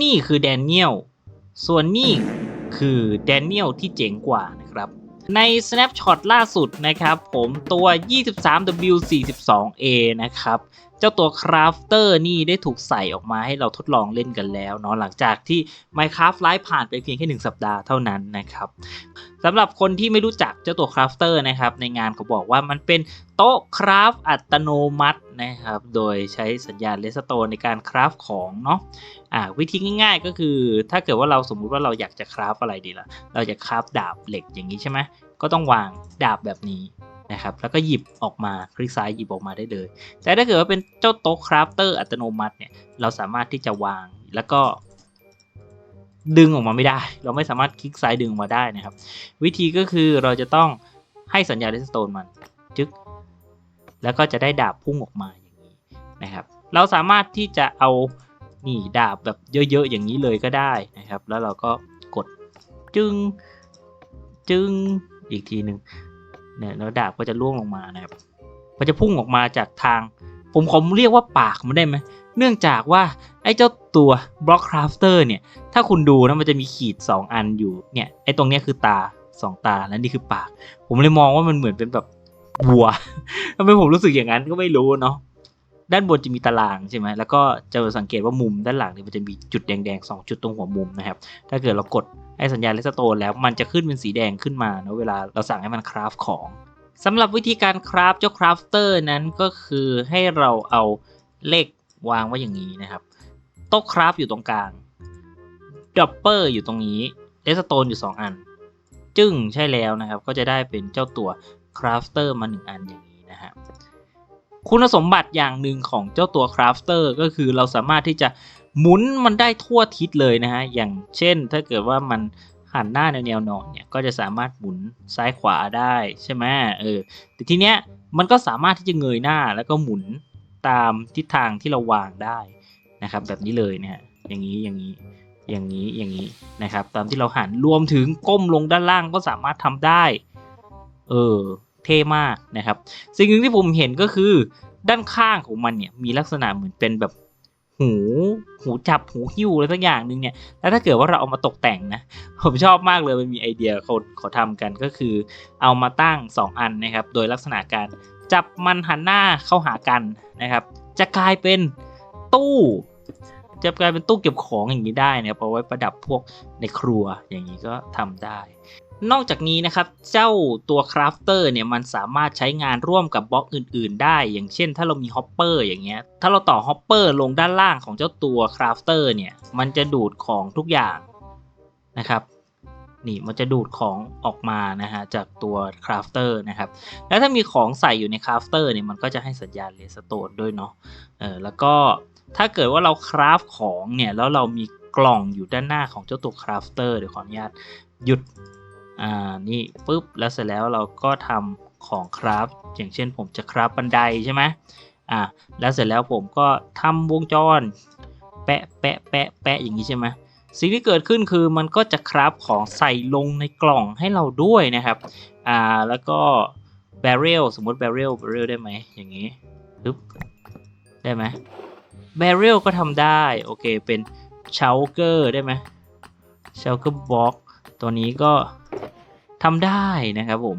นี่คือแดเนียล ส่วนนี่คือแดเนียลที่เจ๋งกว่านะครับ ใน Snapshot ล่าสุดนะครับ ผมตัว 23W42A นะครับ เจ้าตัวคราฟเตอร์นี่ได้ถูกใส่ออกมาให้เราทดลองเล่นกันแล้วเนาะหลังจากที่ Minecraft Live ผ่านไปเพียงแค่ 1 สัปดาห์เท่านั้นนะครับสำหรับคนที่ไม่รู้จักเจ้าตัวคราฟเตอร์นะครับในงานเขาบอกว่ามันเป็นโต๊ะคราฟอัตโนมัตินะครับโดยใช้สัญญาณเลสโตนในการคราฟของเนาะอ่าวิธีง่าย ๆ ก็คือ ถ้าเกิดว่าเราสมมุติว่าเราอยากจะคราฟอะไรดีล่ะเราจะคราฟดาบเหล็กอย่างนี้ใช่ไหมก็ต้องวางดาบแบบนี้ นะครับ แล้วก็หยิบออกมาคลิกซ้ายหยิบออกมาได้เลย แต่ถ้าเกิดว่าเป็นเจ้าโต๊ะคราฟเตอร์อัตโนมัติเนี่ย เราสามารถที่จะวางแล้วก็ ดึงออกมาไม่ได้ เราไม่สามารถคลิกซ้ายดึงออกมาได้นะครับ วิธีก็คือเราจะต้องให้สัญญาณเรสโตนมันจึ๊กแล้วก็จะได้ดาบพุ่งออกมาอย่างนี้นะครับ เราสามารถที่จะเอานี่ดาบแบบเยอะๆอย่างนี้เลยก็ได้นะครับ แล้วเราก็กดจึง จึงอีกทีหนึ่ง เนี่ยแล้วดาบก็จะล่วงลงมานะครับมันจะพุ่งออกมาจากทาง ผมขอเรียกว่าปากมันได้ไหมเนื่องจากว่าไอ้เจ้าตัวบล็อกคราฟเตอร์เนี่ย ถ้าคุณดูนะมันจะมีขีด 2 อันอยู่เนี่ยไอ้ตรงเนี้ยคือตา 2 ตาแล้วนี่คือปาก ผมเลยมองว่ามันเหมือนเป็นแบบวัวทำไมผมรู้สึกอย่างนั้นก็ไม่รู้เนาะ ด้านบนจะมีตารางใช่ไหมแล้วก็จะสังเกตว่ามุมด้านหลังเนี่ยมันจะมีจุดแดงๆสองจุดตรงหัวมุมนะครับ ถ้าเกิดเรากดให้สัญญาณเลสโตนแล้วมันจะขึ้นเป็นสีแดงขึ้นมาเนาะเวลาเราสั่งให้มันคราฟของสำหรับวิธีการคราฟเจ้าคราฟเตอร์นั้นก็คือให้เราเอาเลขวางไว้อย่างนี้นะครับโต๊ะคราฟอยู่ตรงกลางดับเปอร์อยู่ตรงนี้เลสโตนอยู่ 2 อัน จึงใช่แล้วนะครับ ก็จะได้เป็นเจ้าตัวคราฟเตอร์มา 1 อันอย่างนี้นะฮะ คุณสมบัติอย่างหนึ่งของเจ้าตัวคราฟเตอร์ก็คือเราสามารถที่จะหมุนมันได้ทั่วทิศเลยนะฮะ อย่างเช่นถ้าเกิดว่ามันหันหน้าแนวแนวนอนเนี่ยก็จะสามารถหมุนซ้ายขวาได้ใช่ไหมเออแต่ทีเนี้ยมันก็สามารถที่จะเงยหน้าแล้วก็หมุนตามทิศทางที่เราวางได้นะครับแบบนี้เลยนะฮะอย่างนี้อย่างนี้อย่างนี้อย่างนี้นะครับ ตามที่เราหันรวมถึงก้มลงด้านล่างก็สามารถทำได้ เออ เท่มากนะครับ สิ่งหนึ่งที่ผมเห็นก็คือด้านข้างของมันเนี่ยมีลักษณะเหมือนเป็นแบบหูหูจับหูหิ้วอะไรสักอย่างหนึ่งเนี่ยแล้วถ้าเกิดว่าเราเอามาตกแต่งนะผมชอบมากเลยมันมีไอเดียเขาเขาทำกันก็คือ เอามาตั้ง 2 อันนะครับ โดยลักษณะการจับมันหันหน้าเข้าหากันนะครับ จะกลายเป็นตู้จะกลายเป็นตู้เก็บของอย่างนี้ได้นะครับเอาไว้ประดับพวกในครัวอย่างนี้ก็ทำได้ นอกจากนี้นะครับ เจ้าตัวคราฟเตอร์เนี่ยมันสามารถใช้งานร่วมกับบล็อกอื่น ๆ ได้ อย่างเช่น ถ้าเรามีฮอปเปอร์อย่างเงี้ย ถ้าเราต่อฮอปเปอร์ลงด้านล่างของเจ้าตัวคราฟเตอร์เนี่ย มันจะดูดของทุกอย่างนะครับ นี่มันจะดูดของออกมานะฮะจากตัวคราฟเตอร์นะครับ แล้วถ้ามีของใส่อยู่ในคราฟเตอร์เนี่ยมันก็จะให้สัญญาณเลสโตนด้วยเนาะ เออแล้วก็ถ้าเกิดว่าเราคราฟของเนี่ยแล้วเรามีกล่องอยู่ด้านหน้าของเจ้าตัวคราฟเตอร์เดี๋ยวขออนุญาตหยุด อ่านี่ปุ๊บแล้วเสร็จแล้วเราก็ทำของคราฟอย่างเช่นผมจะคราฟบันไดใช่ไหมอ่าแล้วเสร็จแล้วผมก็ทำวงจร แปะแปะแปะแปะอย่างนี้ใช่ไหมสิ่งที่เกิดขึ้นคือมันก็จะคราฟของใส่ลงในกล่องให้เราด้วยนะครับอ่าแล้วก็ barrel สมมติ barrel barrel ได้ไหมอย่างนี้ปึ๊บได้ไหม barrel ก็ทำได้ โอเคเป็น shulker ได้ไหม shulker box ตัวนี้ก็ ทำได้นะครับผม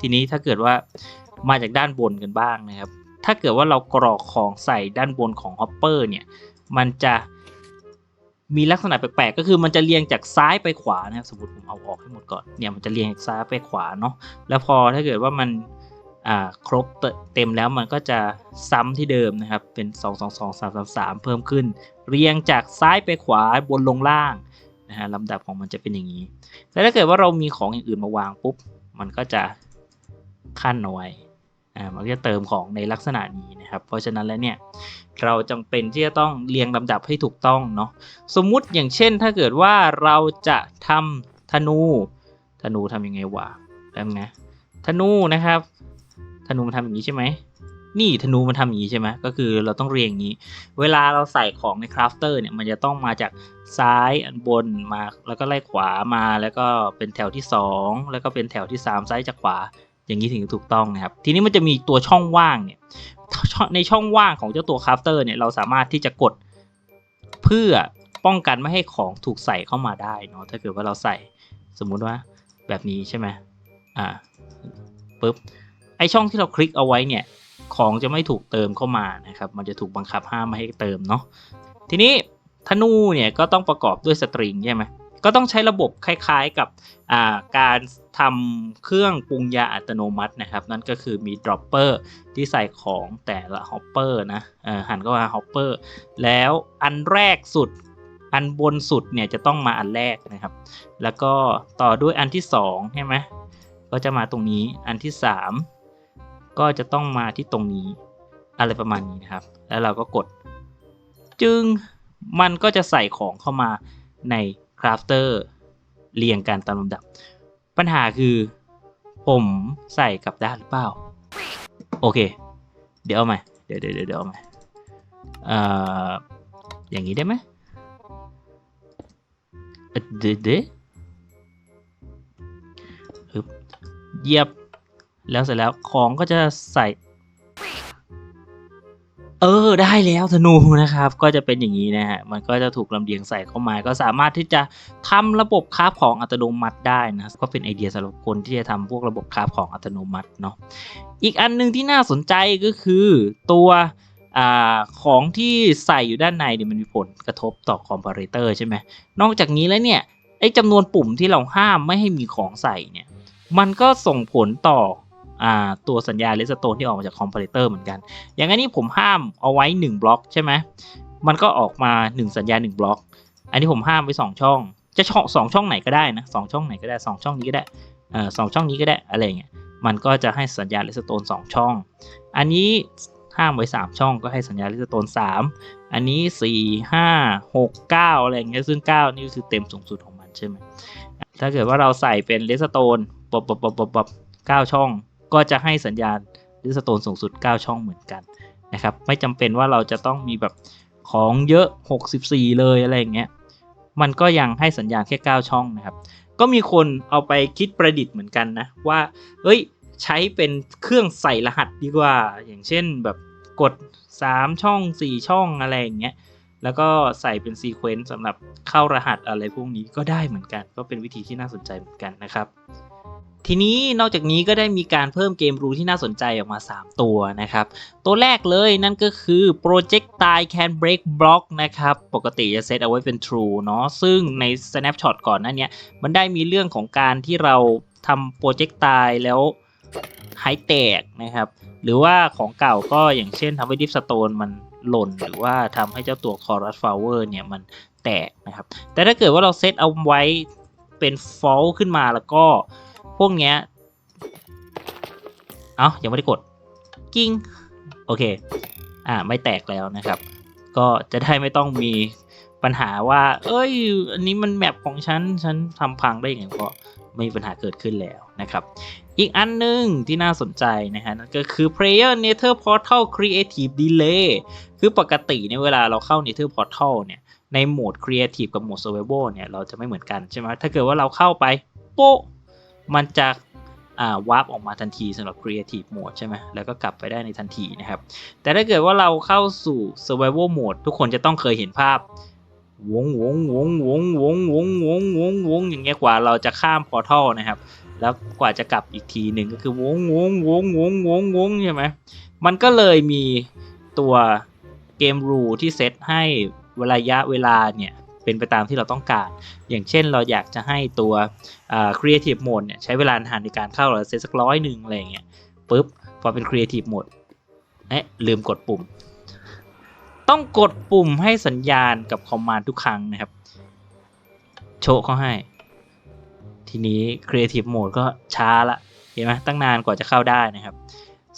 ทีนี้ถ้าเกิดว่ามาจากด้านบนกันบ้างนะครับ ถ้าเกิดว่าเรากรอกของใส่ด้านบนของ hopper เนี่ย มันจะมีลักษณะแปลกๆ ก็คือมันจะเรียงจากซ้ายไปขวานะครับ สมมติผมเอาออกให้หมดก่อน เนี่ยมันจะเรียงจากซ้ายไปขวาเนาะ แล้วพอถ้าเกิดว่ามันครบเต็มแล้วมันก็จะซ้ำที่เดิมนะครับ เป็น 2 2 2 3 3 3 เพิ่มขึ้น เรียงจากซ้ายไปขวาบนลงล่าง นะฮะลำดับของมันจะเป็นอย่างนี้ แต่ถ้าเกิดว่าเรามีของอย่างอื่นมาวางปุ๊บ มันก็จะขั้นเอาไว้อ่ามันก็จะเติมของในลักษณะนี้นะครับ เพราะฉะนั้นแล้วเนี่ยเราจำเป็นที่จะต้องเรียงลำดับให้ถูกต้องเนาะสมมุติอย่างเช่น ถ้าเกิดว่าเราจะทำธนูธนูทำยังไงวะแป๊บนะธนูนะครับธนูมันทำอย่างนี้ใช่ไหม นี่ธนูมันทำอย่างนี้ใช่ไหมก็คือเราต้องเรียงอย่างนี้ เวลาเราใส่ของในคราฟเตอร์เนี่ยมันจะต้องมาจากซ้ายอันบนมาแล้วก็ไล่ขวามาแล้วก็เป็นแถวที่ 2 แล้วก็เป็นแถวที่ 3 ซ้ายจากขวา อย่างนี้ถึงถูกต้องนะครับ ทีนี้มันจะมีตัวช่องว่างเนี่ยในช่องว่างของเจ้าตัวคราฟเตอร์เนี่ยเราสามารถที่จะกดเพื่อป้องกันไม่ให้ของถูกใส่เข้ามาได้เนาะถ้าเกิดว่าเราใส่สมมุติว่าแบบนี้ใช่ไหมอ่าปุ๊บไอช่องที่เราคลิกเอาไว้เนี่ย ของจะไม่ถูกเติมเข้ามานะครับ มันจะถูกบังคับห้ามไม่ให้เติมเนาะทีนี้ธนูเนี่ยก็ต้องประกอบด้วยสตริงใช่ไหมก็ต้องใช้ระบบคล้ายๆกับาการทำเครื่องปรุงยาอัตโนมัตินะครับ นั่นก็คือมีดรอปเปอร์ที่ใส่ของแต่ละฮอปเปอร์นะหันเข้ามาฮอปเปอร์แล้วอันแรกสุดอันบนสุดเนี่ยจะต้องมาอันแรกนะครับ แล้วก็ต่อด้วยอันที่2ใช่ไหมก็จะมาตรงนี้อันที่ 3 ก็จะต้องมาที่ตรงนี้อะไรประมาณนี้นะครับ แล้วเราก็กด จึงมันก็จะใส่ของเข้ามาในคราฟเตอร์เรียงกันตามลำดับ ปัญหาคือผมใส่กับด้านหรือเปล่า โอเค เดี๋ยวเอาใหม่เดี๋ยวเดี๋ยวเดี๋ยวเอาใหม่เอ่ออย่างนี้ได้ไหมเด๋ยวเดี๋ยวฮึบเหยียบ แล้วเสร็จแล้วของก็จะใส่ เออได้แล้วธนูนะครับ ก็จะเป็นอย่างนี้นะฮะมันก็จะถูกลำเลียงใส่เข้ามา ก็สามารถที่จะทำระบบคราฟของอัตโนมัติได้นะก็เป็นไอเดียสำหรับคนที่จะทำพวกระบบคราฟของอัตโนมัติเนาะอีกอันหนึงที่น่าสนใจก็คือตัวอ่าของที่ใส่อยู่ด้านในเนี่ยมันมีผลกระทบต่อคอมเพลเตอร์ใช่ไหมนอกจากนี้แล้วเนี่ยไอจำนวนปุ่มที่เราห้ามไม่ให้มีของใส่เนี่ยมันก็ส่งผลต่อ ตัวสัญญาเลสโตนที่ออกมาจากคอมเพลเตอร์เหมือนกัน อย่างนี้ผมห้ามเอาไว้ 1 บล็อกใช่ไหมมันก็ออกมา 1 สัญญา 1 บล็อก อันนี้ผมห้ามไว้ 2 ช่อง จะช่องสองช่องไหนก็ได้นะสองช่องไหนก็ได้ 2 ช่องนี้ก็ได้สองช่องนี้ก็ได้อะไรเงี้ย มันก็จะให้สัญญาเลสโตน2 ช่อง อันนี้ห้ามไว้ 3 ช่องก็ให้สัญญาเลสโตน3 อันนี้ 4 5 6 9 อะไรอย่างเงี้ย ซึ่ง 9 นี่คือเต็มสูงสุดของมันใช่ไหมถ้าเกิดว่าเราใส่เป็นเลสโตนปบปบปบปบปบ9ช่อง ก็จะให้สัญญาณลิสโตนสูงสุด 9 ช่องเหมือนกันนะครับ ไม่จำเป็นว่าเราจะต้องมีแบบของเยอะ 64 เลยอะไรอย่างเงี้ย มันก็ยังให้สัญญาณแค่ 9 ช่องนะครับ ก็มีคนเอาไปคิดประดิษฐ์เหมือนกันนะ ว่า เอ้ย ใช้เป็นเครื่องใส่รหัสดีกว่า อย่างเช่นแบบกด 3 ช่อง 4 ช่องอะไรอย่างเงี้ย แล้วก็ใส่เป็นซีเควนซ์สำหรับเข้ารหัสอะไรพวกนี้ก็ได้เหมือนกัน ก็เป็นวิธีที่น่าสนใจเหมือนกันนะครับ ทีนี้นอกจากนี้ก็ได้มีการเพิ่มเกมรูที่น่าสนใจออกมา 3 ตัวนะครับ ตัวแรกเลยนั่นก็คือ Projectile Can Break Block นะครับ ปกติจะเซตเอาไว้เป็น True เนาะซึ่งใน Snapshot ก่อนหน้าเนี้ยมันได้มีเรื่องของการที่เราทำ Projectile แล้วหายแตกนะครับ หรือว่าของเก่าก็อย่างเช่นทำให้ดิฟสโตนมันหล่น หรือว่าทำให้เจ้าตัว c o r u s Flower เนี่ยมันแตกนะครับ แต่ถ้าเกิดว่าเราเซตเอาไว้เป็น False ขึ้นมาแล้วก็ พวกเนี้ย เอ้ายังไม่ได้กด กิ้ง โอเค อ่า ไม่แตกแล้วนะครับ ก็จะได้ไม่ต้องมีปัญหาว่า เอ้ย อันนี้มันแมปของฉัน ฉันทำพังได้ยังไงก็ไม่มีปัญหาเกิดขึ้นแล้วนะครับ อีกอันหนึ่งที่น่าสนใจนะฮะนั่นก็คือ Player Nether Portal Creative Delay คือปกติเนี่ยเวลาเราเข้า Nether Portal เนี่ย ในโหมด Creative กับโหมด Survival เนี่ย เราจะไม่เหมือนกันใช่ไหมถ้าเกิดว่าเราเข้าไปโป๊ะ มันจะวาร์ปออกมาทันทีสำหรับ Creative Mode ใช่ไหมแล้วก็กลับไปได้ในทันทีนะครับ แต่ถ้าเกิดว่าเราเข้าสู่ Survival Mode ทุกคนจะต้องเคยเห็นภาพวงวงวงวงวงวงวงวงวงอย่างเงี้ยกว่าเราจะข้ามพอร์ทัลนะครับ แล้วกว่าจะกลับอีกทีหนึ่งก็คือวงวงวงวงวงวงใช่ไหมมันก็เลยมีตัวเกมรูที่เซตให้ระยะเวลาเนี่ย เป็นไปตามที่เราต้องการ อย่างเช่นเราอยากจะให้ตัว Creative Mode เนี่ยใช้เวลานานในการเข้าเราเซตสักร้อยหนึ่งอะไรอย่างเงี้ยปุ๊บพอเป็น Creative Mode เอ๊ะลืมกดปุ่ม ต้องกดปุ่มให้สัญญาณกับคอมมานด์ทุกครั้งนะครับ โชว์เขาให้ ทีนี้ Creative Mode ก็ช้าละเห็นไหมตั้งนานกว่าจะเข้าได้นะครับ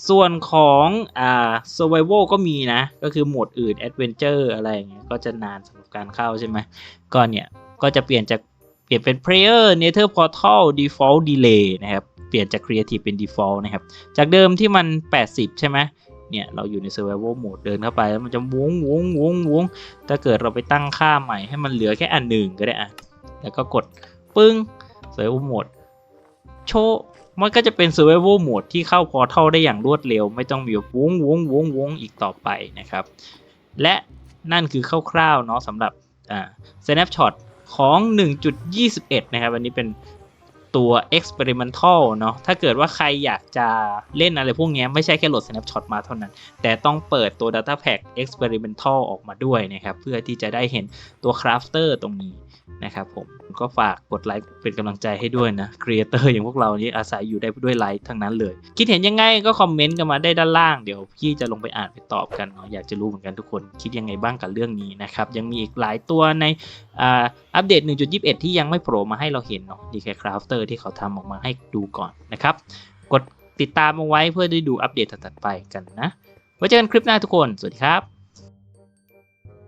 ส่วนของอ่า survival ก็มีนะ ก็คือโหมดอื่น adventure อะไรอย่างเงี้ยก็จะนานสำหรับการเข้าใช่ไหมก็เนี่ยก็จะเปลี่ยนจากเปลี่ยนเป็น player nether portal default delay นะครับ เปลี่ยนจาก creative เป็น default นะครับ จากเดิมที่มัน 80 ใช่ไหมเนี่ยเราอยู่ใน survival mode เดินเข้าไปแล้วมันจะวงวงวงวงถ้าเกิดเราไปตั้งค่าใหม่ให้มันเหลือแค่อันหนึ่งก็ได้อะแล้วก็กดปึ้ง survival mode โชว์ มันก็จะเป็น survival mode ที่เข้า portal ได้อย่างรวดเร็ว ไม่ต้องมีวงวงวงวงอีกต่อไปนะครับ และนั่นคือคร่าวๆเนาะสำหรับอ่า snapshot ของ 1.21 นะครับ อันนี้เป็นตัว experimental เนาะ ถ้าเกิดว่าใครอยากจะเล่นอะไรพวกนี้ไม่ใช่แค่โหลด snapshot มาเท่านั้น แต่ต้องเปิดตัว data pack experimental ออกมาด้วยนะครับ เพื่อที่จะได้เห็นตัว crafter ตรงนี้ นะครับผมก็ฝากกดไลค์เป็นกำลังใจให้ด้วยนะ creator อร์อย่างพวกเรานี้อาศัยอยู่ได้ด้วยไลค์ทั้งนั้นเลย คิดเห็นยังไงก็คอมเมนต์กันมาได้ด้านล่างเดี๋ยวพี่จะลงไปอ่านไปตอบกันเนาะอยากจะรู้เหมือนกันทุกคนคิดยังไงบ้างกับเรื่องนี้นะครับยังมีอีกหลายตัวในอัปเดต 1.21 ที่ยังไม่โผล่มาให้เราเห็นเนาะดีแค่ crafter ที่เขาทำออกมาให้ดูก่อนนะครับกดติดตามเอาไว้เพื่อได้ดูอัปเดตถัดๆไปกันนะไว้เจอกันคลิปหน้าทุกคน สวัสดีครับ